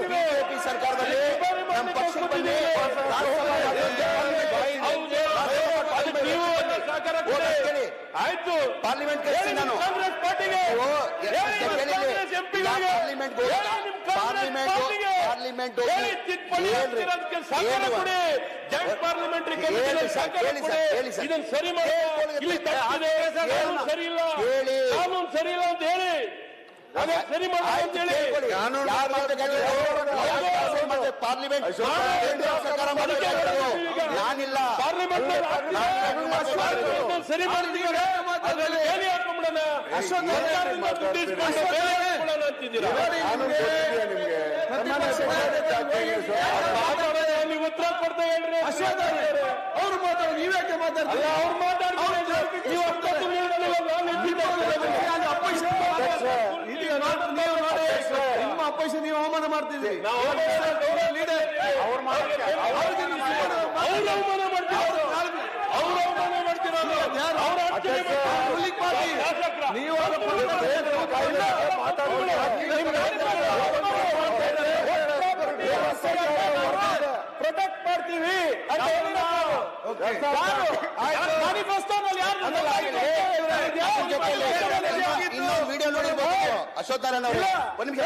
BJP ಸರ್ಕಾರದಲ್ಲಿ ನಮ್ಮ. ಕೇಳಿ. ಆಯ್ತು. ಪಾರ್ಲಿಮೆಂಟ್ ನಾನು. ಕಾಂಗ್ರೆಸ್ ಪಾರ್ಟಿಗೆ. Parliament parliament parliament joint parliamentary. ಇದನ್ನ ಸರಿ. ಮಾಡಿ ಸರಿ. ಇಲ್ಲ ಹೇಳಿ. ಕಾನೂನು ಸರಿ ಇಲ್ಲ ಅಂತ ಹೇಳಿ. ಸರಿ? ಪಾರ್ಲಿಮೆಂಟ್. ನಾನಿಲ್ಲ. ಪಾರ್ಲಿಮೆಂಟ್ ಸರಿ ನೀವು ಉತ್ತರ ಕೊಡ್ತಾ ಹೇಳ್ರಿ ಅವ್ರು ಮಾತಾಡೋದು ನೀವ್ಯಾಕೆ ಅಲ್ಲ ಅವ್ರು ಮಾತಾಡ್ತಾರೆ ನೀವು ಅರ್ಥ ತಿಳ್ಕೊಳ್ಳೋದಿಲ್ಲ, ನಾನು ಎದ್ದಿದ್ದೇನೆ. ಇದೀಗ ನೋಡಿ ನೀವು ನೋಡಿ ನಿಮ್ಮ ಅಪೋಸಿಷನ್ ನೀವು ಅವಮಾನ ಮಾಡ್ತಿದ್ರಿ ನಾವು ಅವ್ರು ಮಾಡ್ತಾರೆ. ಅವ್ರಿಗೆ ನೀವು ಅವ್ರು ಅವಮಾನ ಮಾಡ್ತಿರೋದು ಅವ್ರು ಅವಮಾನ ಮಾಡ್ತಿರೋದು ಅವ್ರ ಅರ್ಚನೆ ruling ಶಾಸಕರ. ನೀವು ಅವರ ಪರವಾಗಿ ಪ್ರೊಟೆಕ್ಟ್ ಮಾಡ್ತೀವಿ ನಾವು. ಯಾರು? manifestoನಲ್ಲಿ ಯಾರು ಅದ್ರ ಜೊತೆಯಲ್ಲಿ ಇನ್ನೊಂದು ವಿಡಿಯೋ ನೋಡಿರ್ಬೋದು ಅಶೋಕ್ ನಾರಾಯಣ ಅವರು ಒಂದ್ ನಿಮಿಷ?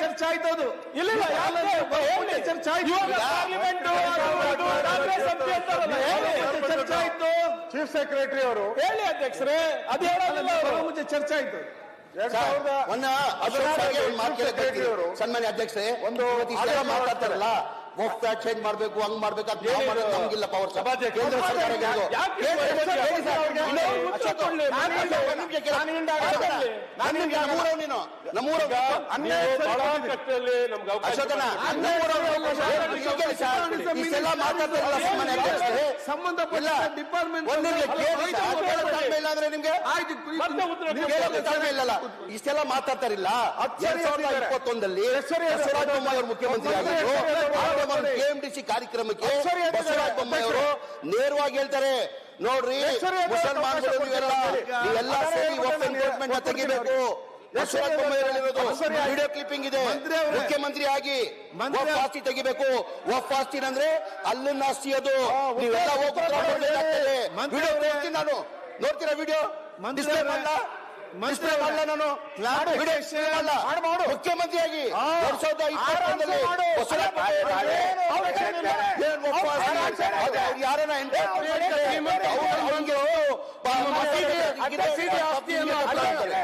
ಚರ್ಚೆ ಆಯ್ತು ಅದು ಇಲ್ಲ. ಚರ್ಚೆ ಆಯ್ತು. ಚರ್ಚೆ ಆಯ್ತು ಚೀಫ್ ಸೆಕ್ರೆಟರಿ ಅವರು ಹೇಳಿ ಅಧ್ಯಕ್ಷರೇ ಅದೇ ಮುಂಚೆ ಚರ್ಚೆ ಆಯ್ತು ಸನ್ಮಾನ್ಯ ಅಧ್ಯಕ್ಷರೇ ಒಂದು ಮಾತಾಡ್ತಾರಲ್ಲ ವಕ್ಫ್ ಚೇಂಜ್ ಮಾಡ್ಬೇಕು ಹಂಗ್ ಮಾಡ್ಬೇಕು ಅಂತ ನಾವು ಮಾಡೋದು ನಮ್ಗಿಲ್ಲ ಪವರ್ ಕೇಂದ್ರ ಸರ್ಕಾರ. ನಾನು ಸಂಬಂಧಪಟ್ಟ ಇಲ್ಲ. ಡಿಪಾರ್ಟ್ಮೆಂಟ್ ಇಲ್ಲ ಅಂದ್ರೆ ನಿಮ್ಗೆ ಇಲ್ಲಲ್ಲ ಇಷ್ಟೆಲ್ಲ ಮಾತಾಡ್ತಾರಿಲ್ಲ. ಸಾವಿರದ ಇಪ್ಪತ್ತೊಂದಲ್ಲಿ ಮುಖ್ಯಮಂತ್ರಿ ಆಗಿದ್ರು ಕೆಎಂಡಿಸಿ ಕಾರ್ಯಕ್ರಮಕ್ಕೆ ಬಸವರಾಜ ಬೊಮ್ಮಾಯಿ ಅವರು ನೇರವಾಗಿ ಹೇಳ್ತಾರೆ. ನೋಡ್ರಿ ಮುಸಲ್ಮಾನರು ನೀವೆಲ್ಲ ಸೇರಿ ವಫ್ ಎನ್ಕ್ರೋಚ್ಮೆಂಟ್ ತೆಗಿಬೇಕು. ಬಸವರಾಜ ಬೊಮ್ಮಾಯಿ ಹೇಳಿರೋದು ವಿಡಿಯೋ ಕ್ಲಿಪ್ಪಿಂಗ್ ಇದೆ. ಮಂತ್ರಿ ಮುಖ್ಯಮಂತ್ರಿ ಆಗಿ ಮಂತ್ರಿ ವಫ್ ಆಸ್ತಿ ತೆಗಿಬೇಕು. ವಫ್ ಆಸ್ತಿ ಅಂದ್ರೆ ಅಲ್ಲಿನ ಆಸ್ತಿ ಅದು. ನೀವೆಲ್ಲ ಹೋಗ್ತಾ ವಿಡಿಯೋ ನಾನು. ನೋಡ್ತೀರಾ ವಿಡಿಯೋ? ಡಿಸ್ಪ್ಲೇ ಮಾಡಲ್ಲ ಮಂತ್ರಿ ಅಲ್ಲ ನಾನು. ಮುಖ್ಯಮಂತ್ರಿಯಾಗಿ ಎರಡ್ ಸಾವಿರದ ಯಾರನ್ನ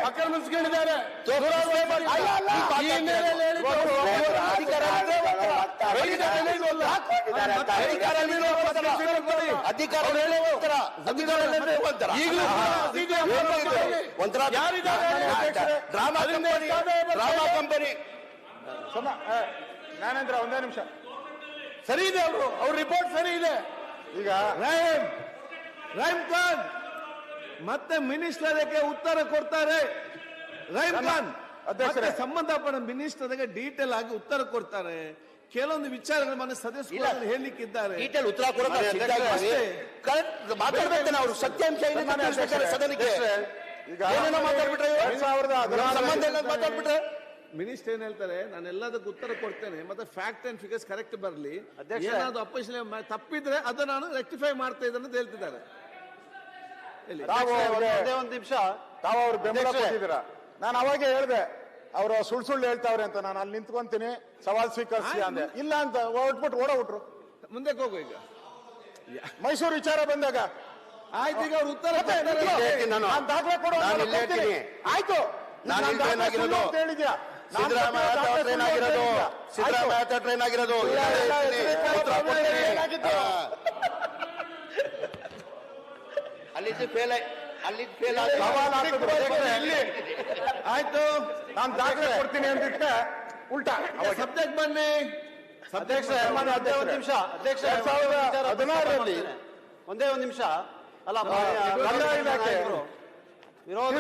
ಆಕ್ರಮಿಸ್ಕೊಂಡಿದ್ದಾರೆ ಅಧಿಕಾರ? ಒಂಥರ? Drama company. Drama company. Jnanendra ಒಂದೇ ನಿಮಿಷ. ಸರಿ ಇದೆ ಅವರು. ಅವ್ರ ರಿಪೋರ್ಟ್ ಸರಿ ಇದೆ. ಈಗ ರೈಮ್. ರೈಮ್ ಖಾನ್. ಮತ್ತೆ ಮಿನಿಸ್ಟರ್ಗೆ ಉತ್ತರ ಕೊಡ್ತಾರೆ. ರಹೀಂ ಖಾನ್ ಅಧ್ಯಕ್ಷರೇ. ಸಂಬಂಧಪಟ್ಟ ಮಿನಿಸ್ಟರ್ಗೆ ಡೀಟೇಲ್ ಆಗಿ ಉತ್ತರ ಕೊಡ್ತಾರೆ. ಕೆಲವೊಂದು ವಿಚಾರಗಳು ಮನೆ ಸದಸ್ಯರು ಹೇಳಿಕ್ಕಿದ್ದಾರೆ. ಡೀಟೇಲ್ ಉತ್ತರ ಮಾತಾಡ್ಬೇಕು ನಾವು ಸತ್ಯಾಂಶ ಸದನಕ್ಕೆ. ಈಗ ಮಾತಾಡ್ಬಿಟ್ರೆ ಸಂಬಂಧ ಇಲ್ಲ ಮಿನಿಸ್ಟರ್ ಏನ್ ಹೇಳ್ತಾರೆ ನಾನು ಎಲ್ಲದಕ್ಕೂ ಉತ್ತರ ಕೊಡ್ತೇನೆ ಮತ್ತೆ ಫ್ಯಾಕ್ಟ್ ಅಂಡ್ ಫಿಗರ್ಸ್ ಕರೆಕ್ಟ್ ಬರಲಿ. ಏನಾದ್ರು ಅಪೋಸಿಷನ್ ತಪ್ಪಿದ್ರೆ ಅದು ನಾನು ರೆಕ್ಟಿಫೈ ಮಾಡ್ತಾ ಇದ್ದೇನೆ ಅಂತ ಹೇಳ್ತಿದ್ದಾರೆ. ಹೇಳಿ. ತಾವು ಅವ್ರಿಗೆ- ಒಂದೇ ಒಂದು ನಿಮಿಷ. ತಾವು ಅವ್ರು ಬೆಂಬಲ. ಕೊಟ್ಟಿದ್ದೀರಾ? ನಾನು ಅವಾಗೆ ಹೇಳ್ದೆ ಅವರು ಸುಳ್ಳು ಸುಳ್ಳು ಹೇಳ್ತಾವ್ರೆ ಅಂತ ನಾನು ಅಲ್ಲಿ ನಿಂತ್ಕೊಂತೀನಿ ಸವಾಲ್ ಸ್ವೀಕರಿಸಿ ಅಂದೆ. ಇಲ್ಲ ಅಂತ ಹೊರಟ್ಬಿಟ್ಟು ಓಡೋಗ್ಬಿಟ್ರು ಮುಂದಕ್ಕೆ ಹೋಗು ಈಗ. ಮೈಸೂರು ವಿಚಾರ ಬಂದಾಗ. ಆಯ್ತು ಈಗ ಅವ್ರು ಉತ್ತರ. ನಾನು. ದಾಖಲೆ ಕೊಡು. ಆಯ್ತು. ನಾನು ಹೇಳಿದ್ಯಾ ನಾನ್ ಸಿದ್ದರಾಮಯ್ಯ ಟ್ರೈನ್ ಆಗಿರೋದು. ಸಿದ್ದರಾಮಯ್ಯ. ಟ್ರೈನ್ ಆಗಿರೋದು. ಅಲ್ಲಿದ್ದು ಫೇಲ್ ಅಲ್ಲಿದ್ದು ಫೇಲ್. ಆಯ್ತು ನಾನ್ ದಾಖಲೆ ಕೊಡ್ತೀನಿ ಅಂದಿದ್ಕೆ ಉಲ್ಟಾ. ಸಬ್ಜೆಕ್ಟ್ ಬನ್ನಿ. ಅಧ್ಯಕ್ಷ ಒಂದೇ ನಿಮಿಷ. ಅಧ್ಯಕ್ಷ ಎರಡ್ ಸಾವಿರದ ಹದಿನಾರರಲ್ಲಿ. ಒಂದೇ ಒಂದು ನಿಮಿಷ. ಅಲ್ಲ ವಿರೋಧ